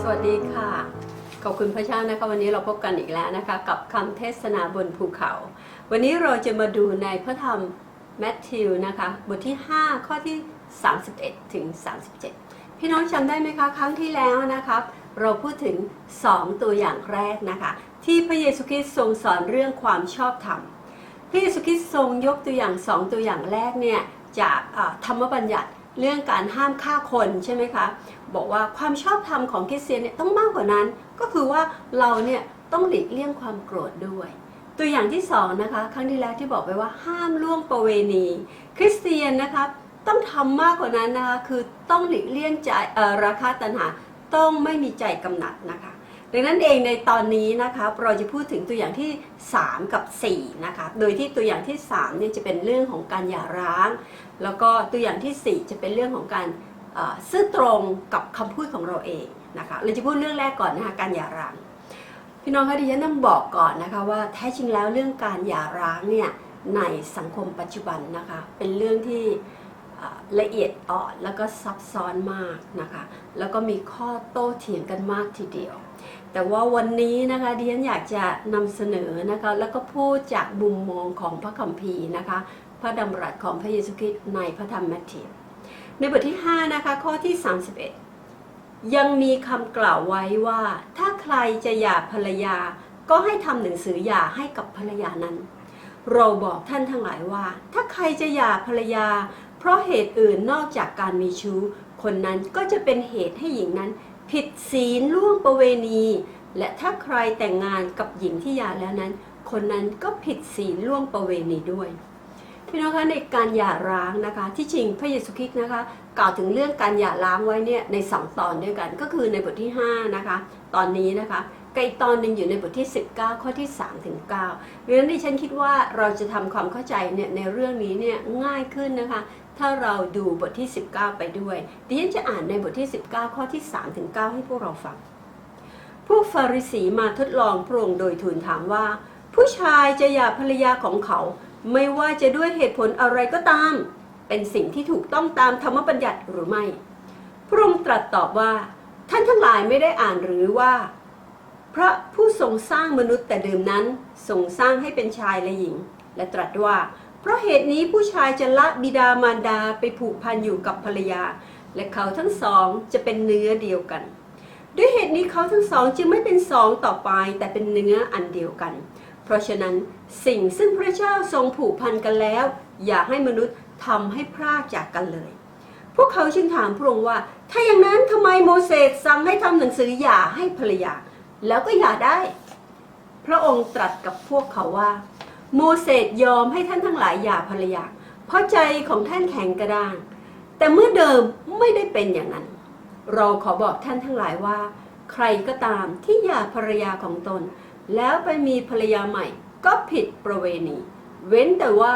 สวัสดีค่ะ ขอบคุณพระเจ้านะคะวันนี้เราพบกันอีกแล้วนะคะ กับคำเทศนาบนภูเขา วันนี้เราจะมาดูในพระธรรมแมทธิวนะคะบทที่ 5 ข้อที่ 31 ถึง 37 พี่น้องจำได้ไหมคะ ครั้งที่แล้วนะครับ เราพูดถึง 2 ตัวอย่างแรกนะคะ ที่พระเยซูคริสต์ทรงสอนเรื่องความชอบธรรม พระเยซูคริตทรงยกตัวอย่างสองตัวอย่างแรกเนี่ยจากธรรมบัญญัติเรื่องการห้ามฆ่าคนใช่ไหมคะบอกว่าความชอบธรรมของคริสเตียนเนี่ยต้องมากกว่านั้น ก็คือว่าเราเนี่ยต้องหลีกเลี่ยงความโกรธด้วย ตัวอย่างที่สองนะคะครั้งที่แล้วที่บอกไปว่าห้ามล่วงประเวณี คริสเตียนนะคะต้องทำมากกว่านั้นนะคะคือต้องหลีกเลี่ยงใจราคาตัณหาต้องไม่มีใจกำหนัดนะคะ ดังนั้นเองในตอนนี้นะคะเราจะพูดถึงตัวอย่างที่ 3 กับ4นะคะโดยที่ตัวอย่างที่3เนี่ยจะเป็นเรื่องของการหย่าร้าง แล้วก็ตัวอย่างที่ 4 จะเป็นเรื่องของการซื่อตรงกับคำพูดของเราเองนะคะเราจะพูดเรื่องแรกก่อนนะคะการหย่าร้างพี่น้องคะดิฉันต้องบอกก่อนนะคะว่าแท้จริงแล้วเรื่องการหย่าร้างเนี่ยในสังคมปัจจุบันนะคะเป็นเรื่องที่ละเอียดอ่อนแล้วก็ซับซ้อนมากนะคะแล้วก็มีข้อโต้เถียงกันมากทีเดียว แต่ว่าวันนี้นะคะดิฉันอยากจะนำเสนอนะคะแล้วก็พูดจากมุมมองของพระคัมภีร์นะคะ พระดำรัสของพระเยซูคริสต์ในพระธรรมแมทธิวในบทที่ 5 นะคะ ข้อที่ 31 ยังมีคำกล่าวไว้ว่า ถ้าใครจะหย่าภรรยาก็ให้ทำหนังสือหย่าให้กับภรรยานั้น เราบอกท่านทั้งหลายว่า ถ้าใครจะหย่าภรรยา เพราะเหตุอื่นนอกจากการมีชู้ คนนั้นก็จะเป็นเหตุให้หญิงนั้น ผิดศีลล่วงประเวณี และถ้าใครแต่งงานกับหญิงที่หย่าแล้วนั้น คนนั้นก็ผิดศีลล่วงประเวณีด้วยพี่น้องคะในการหย่าร้างนะคะ ที่จริงพระเยซูคริสต์นะคะ กล่าวถึงเรื่องการหย่าร้างไว้เนี่ยในสองตอนด้วยกัน ก็คือในบทที่ 5 นะคะ ตอนนี้นะคะกับอีกตอนหนึ่งอยู่ในบทที่ 19 ข้อที่3ถึง9ดังนั้นดิฉันคิดว่าเราจะทำความเข้าใจเนี่ยในเรื่องนี้เนี่ยง่ายขึ้นนะคะ ถ้าเราดูบทที่ 19 ไปด้วยดิฉันจะอ่านในบทที่ 19 ข้อที่3ถึง9ให้พวกเราฟัง พวกฟาริสีมาทดลองพระองค์โดยทูลถามว่า ผู้ชายจะหย่าภรรยาของเขา ไม่ว่าจะด้วยเหตุผลอะไรก็ตาม เป็นสิ่งที่ถูกต้องตามธรรมบัญญัติหรือไม่ พระองค์ตรัสตอบว่า ท่านทั้งหลายไม่ได้อ่านหรือว่า พระผู้ทรงสร้างมนุษย์แต่เดิมนั้นทรงสร้างให้เป็นชายและหญิง และตรัสว่า เพราะเหตุนี้ผู้ชายจะละบิดามารดาไปผูกพันอยู่กับภรรยา และเขาทั้งสองจะเป็นเนื้อเดียวกัน ด้วยเหตุนี้เขาทั้งสองจึงไม่เป็นสองต่อไปแต่เป็นเนื้ออันเดียวกัน เพราะฉะนั้นสิ่งซึ่งพระเจ้าทรงผูกพันกันแล้ว อย่าให้มนุษย์ทำให้พรากจากกันเลย พวกเขาจึงถามพระองค์ว่า ถ้าอย่างนั้นทำไมโมเสสสั่งให้ทำหนังสือหย่าให้ภรรยา แล้วก็หย่าได้ พระองค์ตรัสกับพวกเขาว่า โมเสสยอมให้ท่านทั้งหลายหย่าภรรยา เพราะใจของท่านแข็งกระด้าง แต่เมื่อเดิมไม่ได้เป็นอย่างนั้น เราขอบอกท่านทั้งหลายว่า ใครก็ตามที่หย่าภรรยาของตน แล้วไปมีภรรยาใหม่ก็ผิดประเวณี เว้นแต่ว่า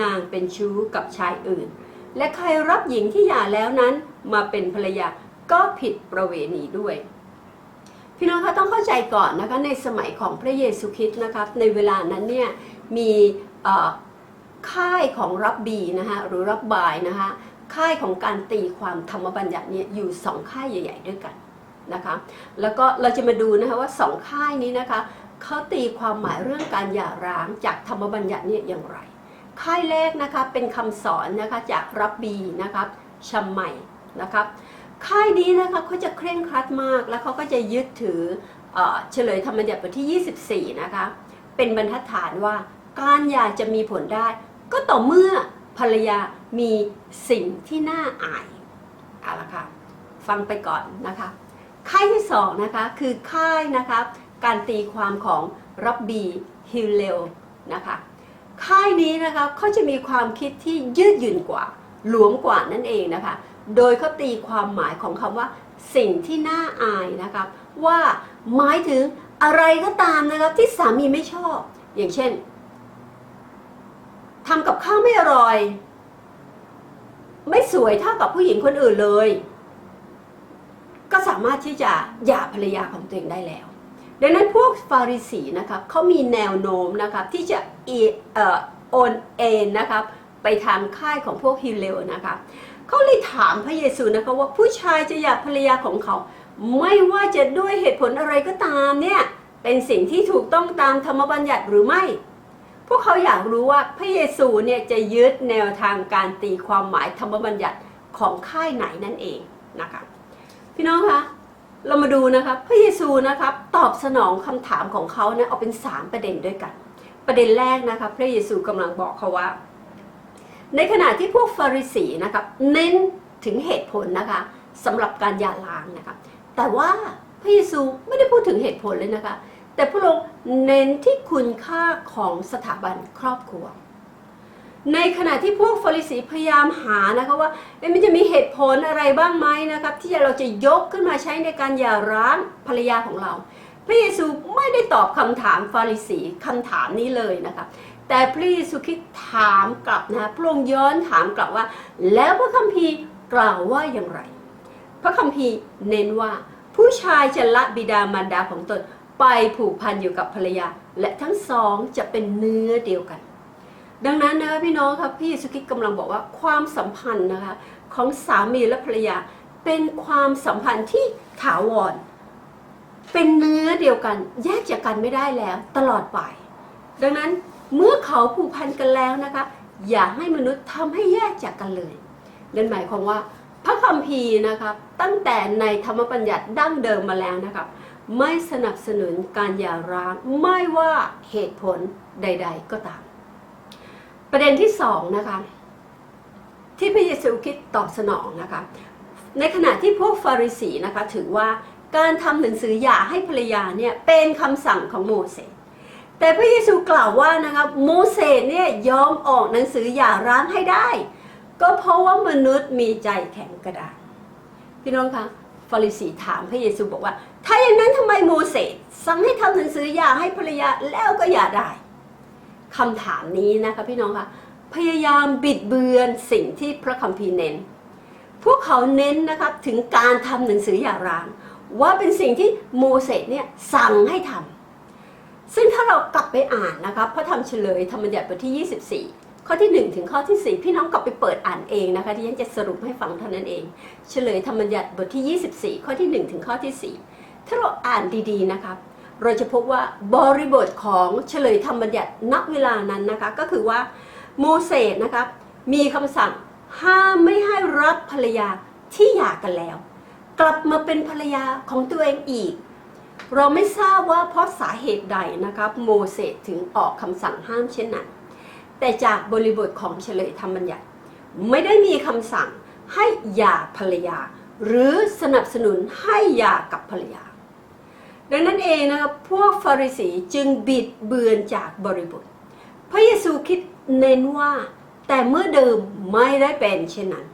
นางเป็นชู้กับชายอื่น และใครรับหญิงที่หย่าแล้วนั้นมาเป็นภรรยาก็ผิดประเวณีด้วยพี่น้องคะต้องเข้าใจก่อนนะคะในสมัยของพระเยซูคริสต์นะครับในเวลานั้นเนี่ย มีค่ายของรับบีนะคะหรือรับบายนะคะค่ายของการตีความธรรมบัญญัติเนี่ยอยู่สองค่ายใหญ่ ๆ ด้วยกันนะคะแล้วก็เราจะมาดูนะคะว่าสองค่ายนี้นะคะเขาตีความหมายเรื่องการหย่าร้างจากธรรมบัญญัติเนี่ยอย่างไร ค่ายแรกนะคะเป็นคำสอนนะคะจากรับบีนะครับชัมใหม่นะครับค่ายนี้นะคะเขาจะเคร่งครัดมากแล้วเขาก็จะยึดถือเอ่อเฉลยธรรมบัญญัติบทที่ 24 นะคะเป็นบรรทัดฐานว่า การหย่าจะมีผลได้ ก็ต่อเมื่อภรรยามีสิ่งที่น่าอายเอาละค่ะฟังไปก่อนนะคะค่ายที่สองนะคะคือค่ายนะคะการตีความของรับบีฮิลเลลนะคะค่ายนี้นะคะเขาจะมีความคิดที่ยืดหยุ่นกว่าหลวมกว่านั่นเองนะคะ โดยเขาตีความหมายของคำว่าสิ่งที่น่าอายนะครับว่าหมายถึงอะไรก็ตามนะครับที่สามีไม่ชอบ อย่างเช่น ทำกับข้าวไม่อร่อย ไม่สวยเท่ากับผู้หญิงคนอื่นเลย ก็สามารถที่จะหย่าภรรยาของตัวเองได้แล้ว ดังนั้นพวกฟาริสีนะครับเขามีแนวโน้มนะครับที่จะโอนเอ็นนะครับไปทางค่ายของพวกฮิเลวนะคะเขาเลยถามพระเยซูนะคะว่าผู้ชายจะอยาภรรยาของเขา ไม่ว่าจะด้วยเหตุผลอะไรก็ตามเนี่ยเป็นสิ่งที่ถูกต้องตามธรรมบัญญัติหรือไม่ พวกเขาอยากรู้ว่าพระเยซูเนี่ยจะยึดแนวทางการตีความหมายธรรมบัญญัติของค่ายไหนนั่นเองนะคะพี่น้องคะเรามาดูนะครับพระเยซูนะครับตอบสนองคำถามของเขาเนี่ยเอาเป็น 3 ประเด็นด้วยกัน ประเด็นแรกนะครับพระเยซูกำลังบอกเขาว่า ในขณะที่พวกฟาริสีนะครับเน้นถึงเหตุผลนะคะสำหรับการหย่าร้างนะคะแต่ว่าพระเยซูไม่ได้พูดถึงเหตุผลเลยนะคะ แต่พระองค์เน้นที่คุณค่าของสถาบันครอบครัว ในขณะที่พวกฟาริสีพยายามหานะคะว่ามันจะมีเหตุผลอะไรบ้างไหมนะครับ ที่เราจะยกขึ้นมาใช้ในการหย่าร้างภรรยาของเรา พระเยซูไม่ได้ตอบคำถามฟาริสีคำถามนี้เลยนะคะแต่พระเยซูคริดถามกลับนะพระองค์ย้อนถามกลับว่า แล้วพระคัมภีร์กล่าวว่าอย่างไร พระคัมภีร์เน้นว่าผู้ชายจะละบิดามารดาของตน ไปผูกพันอยู่กับภรรยา และทั้งสองจะเป็นเนื้อเดียวกัน ดังนั้นนะคะพี่น้องครับพี่สุคริสต์กำลังบอกว่าความสัมพันธ์นะคะของสามีและภรรยา เป็นความสัมพันธ์ที่ถาวร เป็นเนื้อเดียวกัน แยกจากกันไม่ได้แล้วตลอดไป ดังนั้นเมื่อเขาผูกพันกันแล้วนะคะ อย่าให้มนุษย์ทำให้แยกจากกันเลยนั่นหมายความว่าพระคัมภีร์นะครับตั้งแต่ในธรรมบัญญัติดั้งเดิมมาแล้วนะครับ ไม่สนับสนุนการหย่าร้างไม่ว่าเหตุผลใด ๆ ก็ตาม ประเด็นที่สองนะคะ ที่พระเยซูคริสต์ตอบสนองนะคะ ในขณะที่พวกฟาริสีนะคะ ถือว่าการทำหนังสือหย่าให้ภรรยาเนี่ยเป็นคำสั่งของโมเสสแต่พระเยซูกล่าวว่านะคะโมเสสเนี่ยยอมออกหนังสือหย่าร้างให้ได้ ก็เพราะว่ามนุษย์มีใจแข็งกระด้างพี่น้องคะฟาริสีถามพระเยซูบอกว่า ถ้าอย่างนั้นทำไมโมเสสสั่งให้ทำหนังสือหย่าให้ภรรยาแล้วก็หย่าได้คำถามนี้นะคะพี่น้องคะพยายามบิดเบือนสิ่งที่พระคัมภีร์เน้น พวกเขาเน้นนะครับถึงการทำหนังสือหย่าร้าง ว่าเป็นสิ่งที่โมเสสเนี่ยสั่งให้ทำซึ่งถ้าเรากลับไปอ่านนะครับพระธรรมเฉลยธรรมบัญญัติบทที่ 24ข้อที่ 1 ถึงข้อที่ 4 พี่น้องกลับไปเปิดอ่านเองนะคะที่ฉันจะสรุปให้ฟังเท่านั้นเอง เฉลยธรรมบัญญัติบทที่ 24 ข้อที่ 1 ถึงข้อที่ 4 ถ้าเราอ่านดีๆนะครับ เราจะพบว่าบริบทของเฉลยธรรมบัญญัติณเวลานั้นนะคะ ก็คือว่าโมเสสนะครับมีคำสั่งห้ามไม่ให้รับภรรยาที่หย่ากันแล้ว กลับมาเป็นภรรยาของตัวเองอีก เราไม่ทราบว่าเพราะสาเหตุใดนะครับโมเสสถึงออกคำสั่งห้ามเช่นนั้น แต่จากบริบทของเฉลยธรรมบัญญัติ ไม่ได้มีคำสั่งให้หย่าภรรยา หรือสนับสนุนให้หย่ากับภรรยา ดังนั้นเองนะครับพวกฟาริสีจึงบิดเบือนจากบริบท พระเยซูคิดเน้นว่า แต่เมื่อเดิมไม่ได้เป็นเช่นนั้น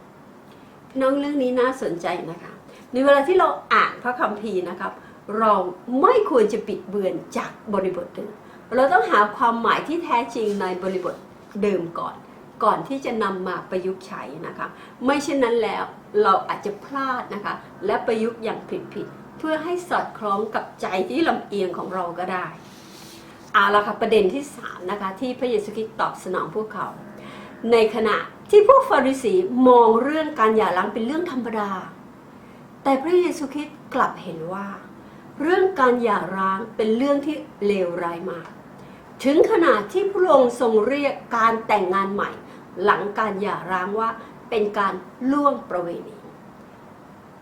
พี่น้องเรื่องนี้น่าสนใจนะคะ ในเวลาที่เราอ่านพระคัมภีร์นะครับ เราไม่ควรจะปิดเบือนจากบริบทเดิม เราต้องหาความหมายที่แท้จริงในบริบทเดิมก่อน ก่อนที่จะนำมาประยุกต์ใช้นะคะ ไม่เช่นนั้นแล้วเราอาจจะพลาดนะคะ และประยุกต์อย่างผิดๆ เพื่อให้สอดคล้องกับใจที่ลำเอียงของเราก็ได้เอาละค่ะประเด็นที่สามนะคะที่พระเยซูคริสต์ตอบสนองพวกเขา ในขณะที่พวกฟาริสีมองเรื่องการหย่าร้างเป็นเรื่องธรรมดา แต่พระเยซูคริสต์กลับเห็นว่า เรื่องการหย่าร้างเป็นเรื่องที่เลวร้ายมาก ถึงขนาดที่พระองค์ทรงเรียกการแต่งงานใหม่ หลังการหย่าร้างว่าเป็นการล่วงประเวณี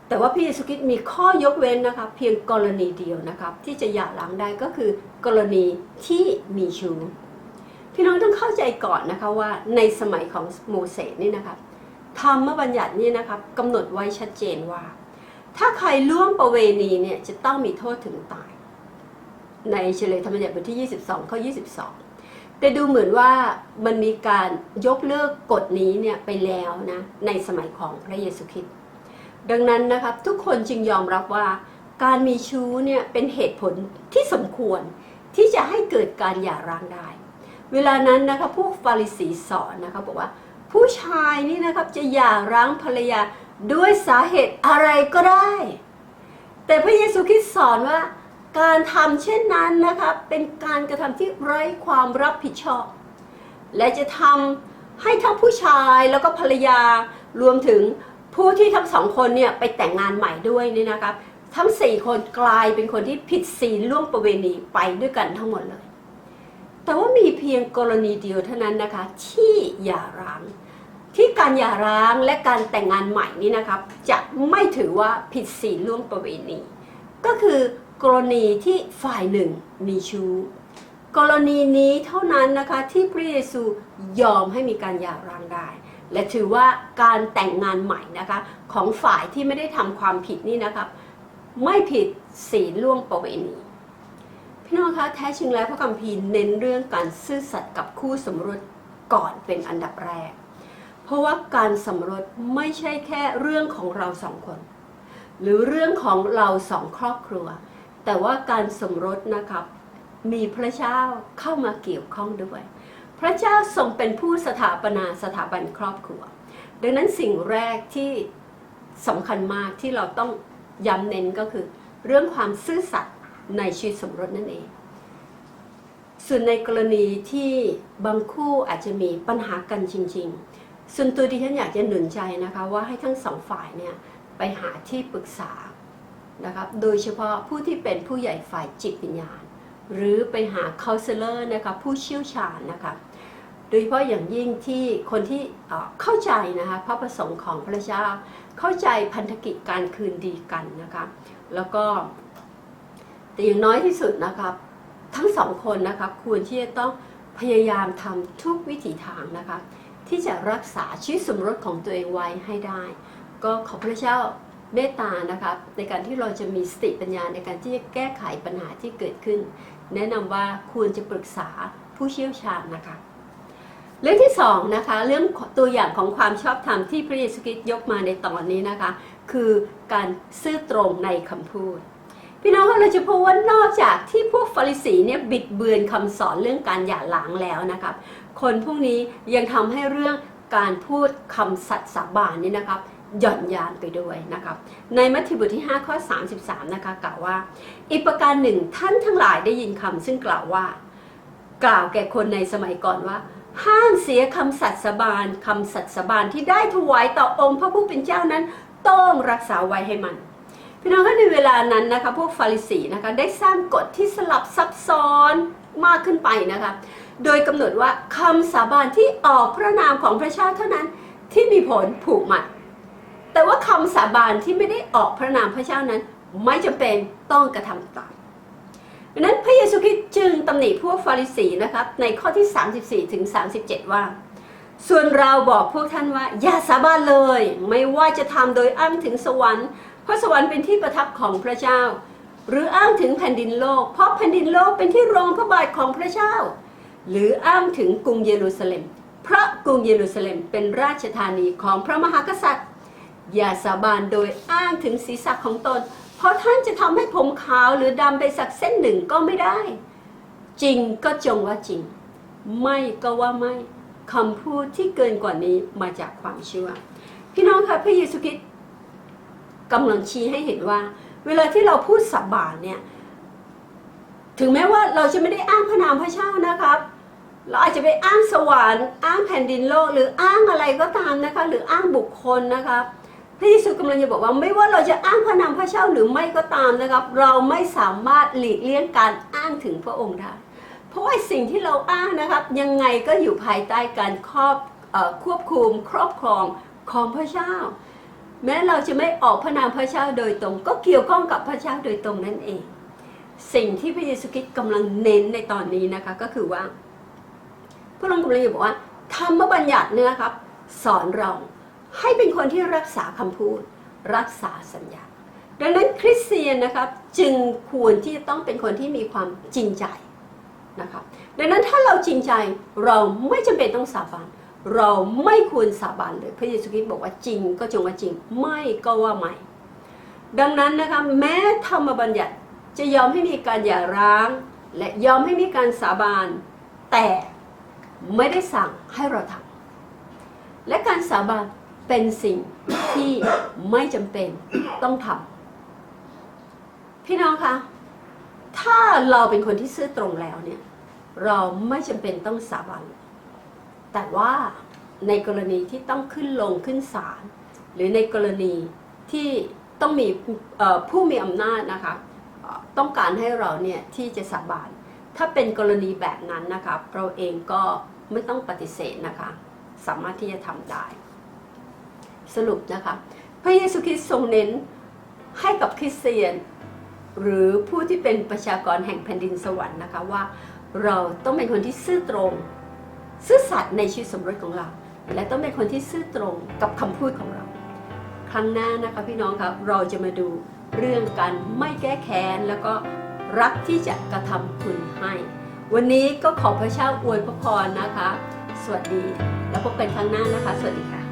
แต่ว่าพระเยซูคริสต์มีข้อยกเว้นนะคะเพียงกรณีเดียวนะครับที่จะหย่าร้างได้ก็คือกรณีที่มีชู้พี่น้องต้องเข้าใจก่อนนะคะว่าในสมัยของโมเสสนี่นะครับธรรมบัญญัตินี่นะครับกำหนดไว้ชัดเจนว่า ถ้าใครล่วงประเวณีเนี่ยจะต้องมีโทษถึงตาย ในเฉลยธรรมบัญญัติบทที่ 22 ข้อ 22 แต่ดูเหมือนว่ามันมีการยกเลิกกฎนี้เนี่ยไปแล้วนะในสมัยของพระเยซูคริสต์ ดังนั้นนะครับทุกคนจึงยอมรับว่า การมีชู้เนี่ยเป็นเหตุผลที่สมควรที่จะให้เกิดการหย่าร้างได้ เวลานั้นนะคะพวกฟาริสีสอนนะคะบอกว่า ผู้ชายนี่นะครับจะหย่าร้างภรรยาด้วยสาเหตุอะไรก็ได้ แต่พระเยซูคริสต์สอนว่า การทำเช่นนั้นนะครับเป็นการกระทำที่ไร้ความรับผิดชอบ และจะทให้ทั้งผู้ชายแล้วก็ภรรยารวมถึง ผู้ที่ทั้งสองคนเนี่ยไปแต่งงานใหม่ด้วยนี่นะครับทั้งสี่คนกลายเป็นคนที่ผิดศีลล่วงประเวณีไปด้วยกันทั้งหมดเลย แต่ว่ามีเพียงกรณีเดียวเท่านั้นนะคะ ที่หย่าร้าง ที่การหย่าร้างและการแต่งงานใหม่นี้นะครับ จะไม่ถือว่าผิดศีลล่วงประเวณี ก็คือกรณีที่ฝ่ายหนึ่งมีชู้กรณีนี้เท่านั้นนะคะที่พระเยซูยอมให้มีการหย่าร้างได้ และถือว่าการแต่งงานใหม่นะคะของฝ่ายที่ไม่ได้ทำความผิดนี่นะครับ ไม่ผิดศีลล่วงประเวณีพี่น้องคะแท้จริงแล้วพระคัมภีร์เน้นเรื่องการซื่อสัตย์กับคู่สมรสก่อนเป็นอันดับแรก เพราะว่าการสมรสไม่ใช่แค่เรื่องของเราสองคน หรือเรื่องของเราสองครอบครัว แต่ว่าการสมรสนะครับมีพระเจ้าเข้ามาเกี่ยวข้องด้วย พระเจ้าทรงเป็นผู้สถาปนาสถาบันครอบครัว ดังนั้นสิ่งแรกที่สำคัญมากที่เราต้องย้ำเน้นก็คือ เรื่องความซื่อสัตย์ในชีวิตสมรสนั่นเอง ส่วนในกรณีที่บางคู่อาจจะมีปัญหากันจริง ๆ ส่วนตัวดิฉันอยากจะหนุนใจนะคะว่าให้ทั้งสองฝ่ายเนี่ยไปหาที่ปรึกษานะครับ โดยเฉพาะผู้ที่เป็นผู้ใหญ่ฝ่ายจิตวิญญาณ หรือไปหา counselor นะคะผู้เชี่ยวชาญนะคะโดยเฉพาะอย่างยิ่งที่คนที่เข้าใจนะคะพระประสงค์ของพระเจ้า เข้าใจพันธกิจการคืนดีกันนะคะแล้วก็แต่อย่างน้อยที่สุดนะครับทั้งสองคนนะคะควรที่จะต้องพยายามทำทุกวิถีทางนะคะที่จะรักษาชีวิตสมรสของตัวเองไว้ให้ได้ ก็ขอพระเจ้าเมตตานะคะในการที่เราจะมีสติปัญญาในการที่จะแก้ไขปัญหาที่เกิดขึ้น แนะนำว่าควรจะปรึกษาผู้เชี่ยวชาญนะคะ เรื่องที่สองนะคะเรื่องตัวอย่างของความชอบธรรมที่พระเยซูคริสต์ยกมาในตอนนี้นะคะ คือการซื่อตรงในคำพูด พี่น้องเราจะพบว่านอกจากที่พวกฟาริสีเนี่ยบิดเบือนคำสอนเรื่องการหย่าร้างแล้วนะครับคนพวกนี้ยังทำให้เรื่องการพูดคำสัตย์สาบานนี่นะครับ หย่อนยานไปด้วยนะครับในมัทธิวบทที่ 5 ข้อ 33 นะคะกล่าวว่า อีกประการหนึ่งท่านทั้งหลายได้ยินคำซึ่งกล่าวว่า กล่าวแก่คนในสมัยก่อนว่า ห้ามเสียคำสัตย์สบานคำสัตย์สบานที่ได้ถวายต่อองค์พระผู้เป็นเจ้านั้น ต้องรักษาไว้ให้มันพี่น้องคะในเวลานั้นนะคะพวกฟาริสีนะคะได้สร้างกฎที่สลับซับซ้อนมากขึ้นไปนะคะ โดยกำหนดว่าคำสาบานที่ออกพระนามของพระเจ้าเท่านั้นที่มีผลผูกมัด แต่ว่าคำสาบานที่ไม่ได้ออกพระนามพระเจ้านั้น ไม่จำเป็นต้องกระทำตามดังนั้นพระเยซูคริสต์จึงตำหนิพวกฟาริสีนะครับในข้อที่ 34ถึง37 ว่า ส่วนเราบอกพวกท่านว่า อย่าสาบานเลย ไม่ว่าจะทำโดยอ้างถึงสวรรค์เพราะสวรรค์เป็นที่ประทับของพระเจ้า หรืออ้างถึงแผ่นดินโลก เพราะแผ่นดินโลกเป็นที่รองพระบาทของพระเจ้า หรืออ้างถึงกรุงเยรูซาเล็ม เพราะกรุงเยรูซาเล็มเป็นราชธานีของพระมหากษัตริย์ อย่าสาบานโดยอ้างถึงศีรษะของตน เพราะท่านจะทำให้ผมขาวหรือดำไปสักเส้นหนึ่งก็ไม่ได้ จริงก็จงว่าจริง ไม่ก็ว่าไม่คำพูดที่เกินกว่านี้มาจากความเชื่อ พี่น้องคะพระเยซูคริสต์กำลังชี้ให้เห็นว่า เวลาที่เราพูดสาบานเนี่ย ถึงแม้ว่าเราจะไม่ได้อ้างพระนามพระเจ้านะครับ เราอาจจะไปอ้างสวรรค์อ้างแผ่นดินโลก หรืออ้างอะไรก็ตามนะคะ หรืออ้างบุคคลนะคะพ ระเยซูกำลังจะบอกว่าไม่ว่าเราจะอ้างพระนามพระเจ้าหรือไม่ก็ตามนะครับ เราไม่สามารถหลีกเลี่ยงการอ้างถึงพระองค์ได้เพราะว่าสิ่งที่เราอ้างนะครับ ยังไงก็อยู่ภายใต้การครอบอควบคุมครอบครองของพระเจ้า แม้เราจะไม่ออกพระนามพระเจ้าโดยตรง ก็เกี่ยวข้องกับพระเจ้าโดยตรงนั่นเอง สิ่งที่พระเยซูคริสต์กำลังเน้นในตอนนี้นะคะก็คือว่าพระองค์กำลังจะบอกว่าธรรมบัญญัติเนี่ยนะครับ สอนเรา ให้เป็นคนที่รักษาคำพูด รักษาสัญญา ดังนั้นคริสเตียนนะครับจึงควรที่จะต้องเป็นคนที่มีความจริงใจนะครับดังนั้นถ้าเราจริงใจเราไม่จำเป็นต้องสาบานเราไม่ควรสาบานเลยพระเยซูคริสต์บอกว่าจริงก็จงว่าจริง ไม่ก็ว่าไม่ ดังนั้นนะคะแม้ธรรมบัญญัติจะยอมให้มีการหย่าร้าง และยอมให้มีการสาบานแต่ไม่ได้สั่งให้เราทำและการสาบาน เป็นสิ่งที่ไม่จำเป็นต้องทำพี่น้องคะถ้าเราเป็นคนที่ซื่อตรงแล้วเนี่ย เราไม่จำเป็นต้องสาบานแต่ว่าในกรณีที่ต้องขึ้นลงขึ้นศาลหรือในกรณีที่ต้องมีผู้มีอำนาจนะคะต้องการให้เราเนี่ยที่จะสาบานถ้าเป็นกรณีแบบนั้นนะคะเราเองก็ไม่ต้องปฏิเสธนะคะ สามารถที่จะทำได้ สรุปนะคะ พระเยซูคริสต์ทรงเน้นให้กับคริสเตียน หรือผู้ที่เป็นประชากรแห่งแผ่นดินสวรรค์นะคะว่า เราต้องเป็นคนที่ซื่อตรง ซื่อสัตย์ในชีวิตสมรสของเรา และต้องเป็นคนที่ซื่อตรงกับคำพูดของเรา ครั้งหน้านะคะพี่น้องครับเราจะมาดูเรื่องการไม่แก้แค้นแล้วก็รักที่จะกระทำคุณให้ วันนี้ก็ขอพระเจ้าอวยพระพรนะคะ สวัสดี แล้วพบกันครั้งหน้านะคะ สวัสดีค่ะ